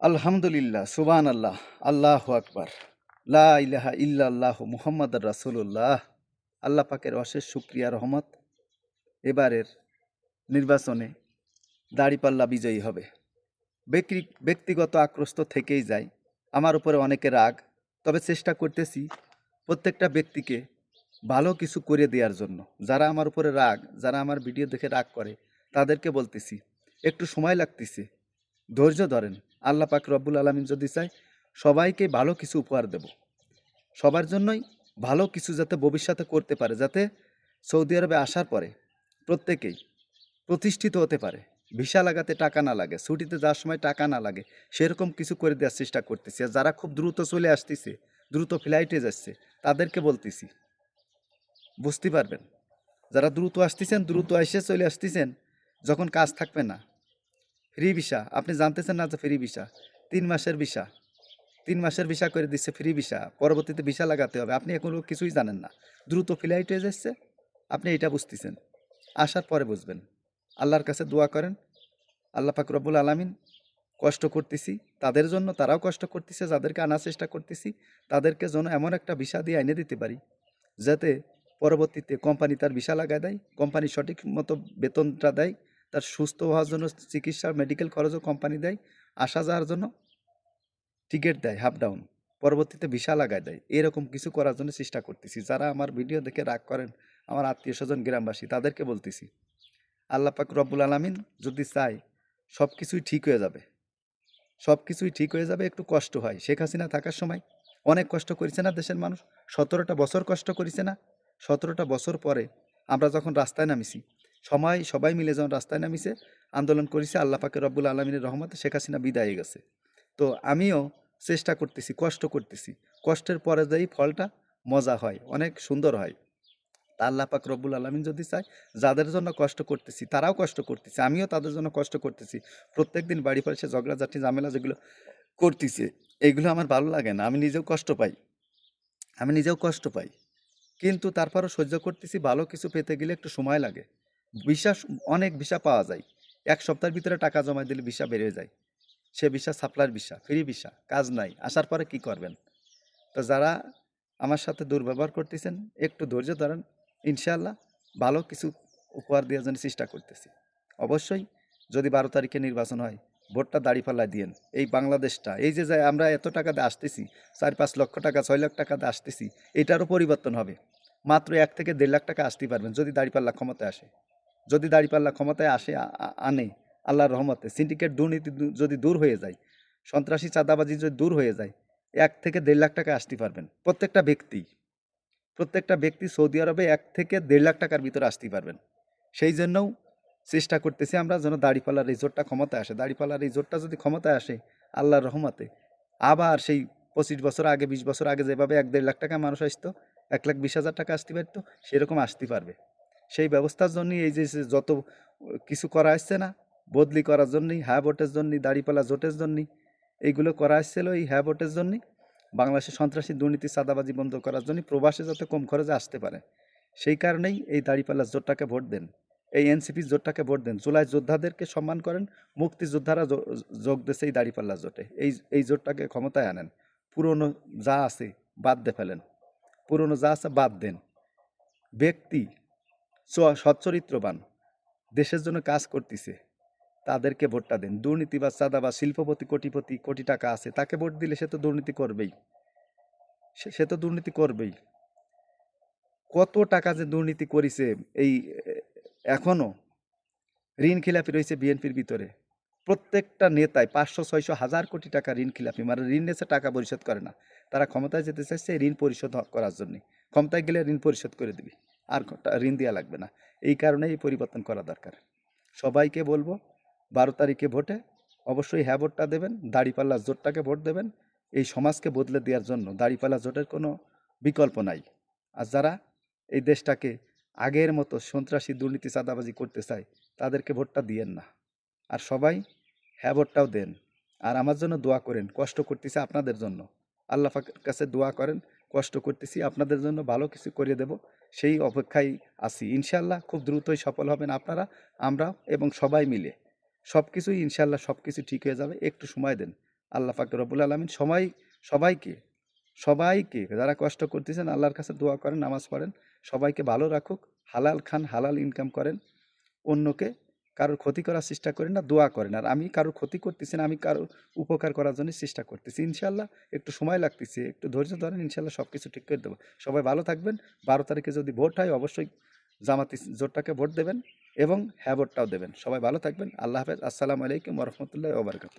আলহামদুলিল্লাহ সুবান আল্লাহ আল্লাহ আকবার। লা ইলাহা ইল্লাল্লাহ মুহাম্মদ রাসুল্লাহ আল্লাহ পাকের অশেষ শুক্রিয়া, রহমত। এবারের নির্বাচনে দাড়িপাল্লা বিজয়ী হবে। ব্যক্তি, ব্যক্তিগত আক্রোশ তো থেকেই যায়। আমার উপরে অনেকে রাগ। তবে চেষ্টা করতেছি প্রত্যেকটা ব্যক্তিকে ভালো কিছু করে দেওয়ার জন্য। যারা আমার উপরে রাগ, যারা আমার ভিডিও দেখে রাগ করে, তাদেরকে বলতেছি, একটু সময় লাগতেছে। ধৈর্য ধরেন। আল্লাহ পাক রব্বুল আলমিন যদি চায়, সবাইকে ভালো কিছু উপহার দেব। সবার জন্যই ভালো কিছু যাতে ভবিষ্যতে করতে পারে, যাতে সৌদি আরবে আসার পরে প্রত্যেকেই প্রতিষ্ঠিত হতে পারে। ভিসা লাগাতে টাকা না লাগে, ছুটিতে যাওয়ার সময় টাকা না লাগে, সেরকম কিছু করে দেওয়ার চেষ্টা করতেছি। আর যারা খুব দ্রুত চলে আসতেছে, দ্রুত ফ্লাইটে যাচ্ছে, তাদেরকে বলতেছি, বুঝতে পারবেন? যারা দ্রুত আসতেছেন, দ্রুত এসে চলে আসতেছেন, যখন কাজ থাকবে না ফ্রি ভিসা। আপনি জানতেছেন না যে ফ্রি ভিসা? তিন মাসের ভিসা। তিন মাসের ভিসা করে দিচ্ছে ফ্রি ভিসা। পরবর্তীতে ভিসা লাগাতে হবে। আপনি এখনও কিছুই জানেন না। দ্রুত ফ্লাইট হয়ে যাচ্ছে। আপনি এটা বুঝতেছেন। আসার পরে বুঝবেন। আল্লাহর কাছে দোয়া করেন। আল্লাহ পাক রব্বুল আলামিন কষ্ট করতেছি। তাদের জন্য তারাও কষ্ট করতেছে। যাদেরকে আনার চেষ্টা করতেছি, তাদেরকে যেন এমন একটা ভিসা দিয়ে এনে দিতে পারি, যাতে পরবর্তীতে কোম্পানি তার ভিসা লাগায় দেয়। কোম্পানি সঠিক মতো বেতনটা দেয়। তার সুস্থ হওয়ার জন্য চিকিৎসার মেডিকেল খরচও কোম্পানি দেয়, আসা যাওয়ার জন্য টিকিট দেয় হাফ ডাউন পরবর্তীতে ভিসা লাগায় দেয়। এরকম কিছু করার জন্য চেষ্টা করতেছি। যারা আমার ভিডিও দেখে রাগ করেন, আমার আত্মীয় স্বজন গ্রামবাসী, তাদেরকে বলতেছি, আল্লাহ পাক রব্বুল আলমিন যদি চায় সব কিছুই ঠিক হয়ে যাবে। সব কিছুই ঠিক হয়ে যাবে, একটু কষ্ট হয়। শেখ হাসিনা থাকার সময় অনেক কষ্ট করেছে না দেশের মানুষ? সতেরোটা বছর কষ্ট করেছে না? সতেরোটা বছর পরে আমরা যখন রাস্তায় নামিছি সময় সবাই মিলে যখন রাস্তায় নামিছে, আন্দোলন করেছে, আল্লাহ পাকে রব্বুল আলমিনের রহমতে শেখ হাসিনা বিদায় গেছে। তো আমিও চেষ্টা করতেছি, কষ্ট করতেছি। কষ্টের পরে যেই ফলটা মজা হয়, অনেক সুন্দর হয়। তা আল্লাহ পাক রব্বুল আলমিন যদি চায়, যাদের জন্য কষ্ট করতেছি, তারাও কষ্ট করতেছে, আমিও তাদের জন্য কষ্ট করতেছি। প্রত্যেক দিন বাড়ি সে ঝগড়াঝাটি, ঝামেলা যেগুলো করতেছে, এগুলো আমার ভালো লাগে না, আমি নিজেও কষ্ট পাই। আমি নিজেও কষ্ট পাই। কিন্তু তারপরও সহ্য করতেছি, ভালো কিছু পেতে গেলে একটু সময় লাগে। বিশ্বাস অনেক ভিসা পাওয়া যায়। এক সপ্তাহের ভিতরে টাকা জমা দিলে ভিসা বেড়ে যায়। সে ভিসা সাপ্লাইয়ের ভিসা, ফ্রি ভিসা, কাজ নাই, আসার পরে কি করবেন? তো যারা আমার সাথে দুর্ব্যবহার করতেছেন, একটু ধৈর্য ধরেন, ইনশাআল্লাহ ভালো কিছু উপহার দেওয়ার জন্য চেষ্টা করতেছি। অবশ্যই যদি বারো তারিখে নির্বাচন হয়, ভোটটা দাড়ি পাল্লায় দিয়েন। এই বাংলাদেশটা, এই যে আমরা এত টাকা দিয়ে আসতেছি, চার পাঁচ লক্ষ টাকা, ছয় লাখ টাকা দিয়ে আসতেছি, এটারও পরিবর্তন হবে। মাত্র এক থেকে দেড় লাখ টাকা আসতে পারবেন, যদি দাড়িপাল্লা ক্ষমতায় আসে। যদি দাড়িপাল্লা ক্ষমতায় আসে আনে আল্লাহর রহমতে। সিন্ডিকেট দুর্নীতি যদি দূর হয়ে যায়, সন্ত্রাসী চাঁদাবাজি যদি দূর হয়ে যায়, এক থেকে দেড় লাখ টাকা আসতে পারবেন। প্রত্যেকটা ব্যক্তি প্রত্যেকটা ব্যক্তি সৌদি আরবে এক থেকে দেড় লাখ টাকার ভিতরে আসতে পারবেন। সেই জন্যও চেষ্টা করতেছি আমরা যেন দাড়িপাল্লার রিজোর্টটা ক্ষমতায় আসে। দাড়িপাল্লার রিজোর্টটা যদি ক্ষমতায় আসে, আল্লাহর রহমতে। আবার সেই পঁচিশ বছর আগে, বিশ বছর আগে যেভাবে এক দেড় লাখ টাকা মানুষ আসতো, এক লাখ বিশ হাজার টাকা আসতে পারতো, সেরকম আসতে পারবে। সেই ব্যবস্থার জন্যই এই যে যত কিছু করা আসছে না, বদলি করার জন্যই হ্যাঁ ভোটের জন্যই, দাড়িপাল্লা জোটের জন্যই, এইগুলো করা আসছিল এই হ্যাঁ ভোটের জন্যই। বাংলাদেশে সন্ত্রাসী দুর্নীতি সাদাবাজি বন্ধ করার জন্য প্রবাসে যাতে কম খরচে আসতে পারে। সেই কারণেই এই দাড়িপাল্লা জোটটাকে ভোট দেন। এই এনসিপি জোটটাকে ভোট দেন। জুলাই যোদ্ধাদেরকে সম্মান করেন, মুক্তিযোদ্ধারা যোগ দিচ্ছে এই দাড়িপাল্লা জোটে। এই এই জোটটাকে ক্ষমতায় আনেন। পুরনো যা আছে বাদ দিয়ে ফেলেন। পুরনো যা আছে বাদ দেন। ব্যক্তি সচ্চরিত্রবান। দেশের জন্য কাজ করতেছে। তাদেরকে ভোটটা দেন। দুর্নীতি বা চাঁদা বা শিল্পপতি কোটিপতি কোটি টাকা আছে তাকে ভোট দিলে সে তো দুর্নীতি করবেই। সে তো দুর্নীতি করবেই। কত টাকা যে দুর্নীতি করেছে এই এ, এখনও ঋণ খিলাপি রয়েছে বিএনপির ভিতরে। প্রত্যেকটা নেতায় পাঁচশো ছয়শো হাজার কোটি টাকা ঋণ খিলাপি মানে ঋণ নিয়েছে টাকা পরিশোধ করে না। তারা ক্ষমতায় যেতে চাইছে ঋণ পরিশোধ করার জন্য। ক্ষমতায় গেলে ঋণ পরিশোধ করে দিবি। আর ঋণ দেওয়া লাগবে না। এই কারণেই এই পরিবর্তন করা দরকার। সবাইকে বলব, বারো তারিখে ভোটে অবশ্যই হ্যাঁ ভোটটা দেবেন, দাড়িপাল্লা জোটটাকে ভোট দেবেন। এই সমাজকে বদলে দেওয়ার জন্য দাড়িপাল্লা জোটের কোনো বিকল্প নাই। আর যারা এই দেশটাকে আগের মতো সন্ত্রাসী দুর্নীতি চাঁদাবাজি করতে চায়, তাদেরকে ভোটটা দিয়েন না। আর সবাই হ্যাঁ ভোটটাও দেন। আর আমার জন্য দোয়া করেন, কষ্ট করতেছে আপনাদের জন্য। আল্লাহ কাছে দোয়া করেন কষ্ট করতেছি, আপনাদের জন্য ভালো কিছু করে দেব, সেই অপেক্ষায় আছি। ইনশাল্লাহ খুব দ্রুতই সফল হবেন আপনারা, আমরা এবং সবাই মিলে। সব কিছুই ইনশাল্লাহ সব কিছু ঠিক হয়ে যাবে। একটু সময় দেন। আল্লাহ পাক রবুল আলমিন সবাই, সবাইকে সবাইকে যারা কষ্ট করতেছেন, আল্লাহর কাছে দোয়া করেন, নামাজ পড়েন, সবাইকে ভালো রাখুক। হালাল খান, হালাল ইনকাম করেন। অন্যকে কারোর ক্ষতি করার চেষ্টা করেন না, দোয়া করেন। আর আমি কারোর ক্ষতি করতেছি না, আমি কারোর উপকার করার জন্য চেষ্টা করতেছি। ইনশাল্লাহ একটু সময় লাগতেছে, একটু ধৈর্য ধরেন, ইনশাল্লাহ সব কিছু ঠিক করে দেবো। সবাই ভালো থাকবেন। বারো তারিখে যদি ভোট হয়, অবশ্যই জামাতি জোটটাকে ভোট দেবেন এবং হ্যাঁ ভোটটাও দেবেন। সবাই ভালো থাকবেন। আল্লাহ হাফেজ। আসসালামু আলাইকুম রহমতুল্লাহ ওবরকাত